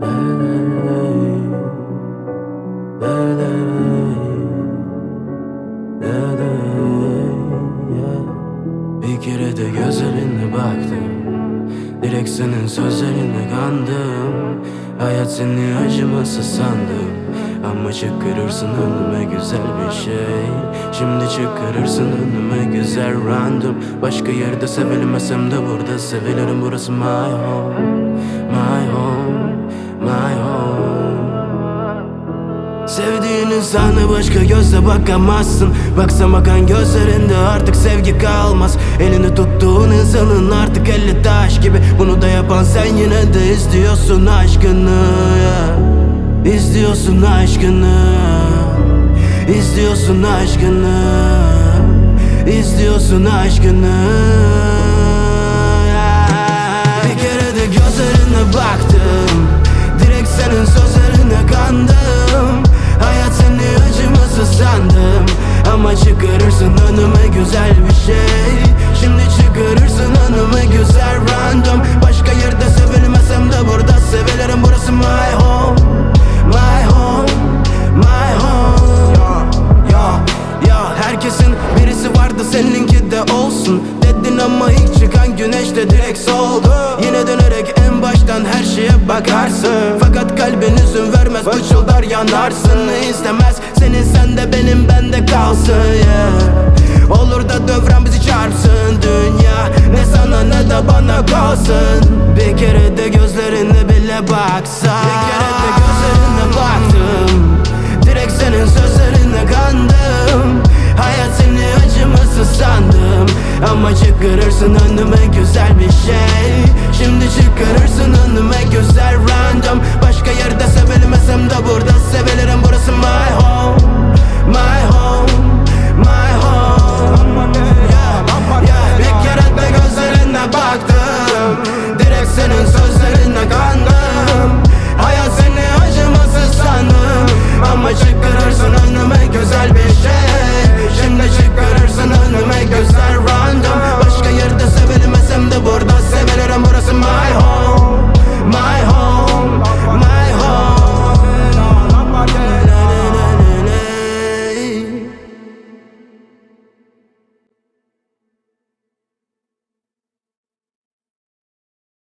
Bir kere de gözlerine baktım. Direkt senin sözlerine Hayat seni acıması sandım. Ama çıkarırsın önüme güzel bir şey. Şimdi çıkarırsın önüme güzel random. Başka yerde sevilmesem de burada sevilirim. Burası my home Sevdiğin insana başka gözle bakamazsın. Baksa bakan gözlerinde artık sevgi kalmaz. Elini tuttuğun insanın artık eli taş gibi. Bunu da yapan sen yine de istiyorsun aşkını. Ya. İstiyorsun aşkını. İstiyorsun aşkını. İstiyorsun aşkını çıkarırsın önüme güzel bir şey. Şimdi çıkarırsın önüme güzel random. Başka yerde sevilmesem de burada sevilirim. Burası my home My home My home. Ya ya herkesin birisi vardı seninki de olsun. Dedin ama ilk çıkan güneş de direkt soldu. Yine dönerek en baştan her şeye bakarsın kalbin izin vermez bıçıldar yanarsın. İstemez? Senin sende benim bende kalsın yeah. Olur da dövren bizi çarpsın dünya. Ne sana ne de bana kalsın. Bir kere de gözlerine bile baksa Bir kere de gözlerine baktım. Direkt senin sözlerine kandım. Hayat seni acıması sandım. Ama çıkarırsın önüme güzel bir şey. Şimdi çıkarırsın önüme güzel random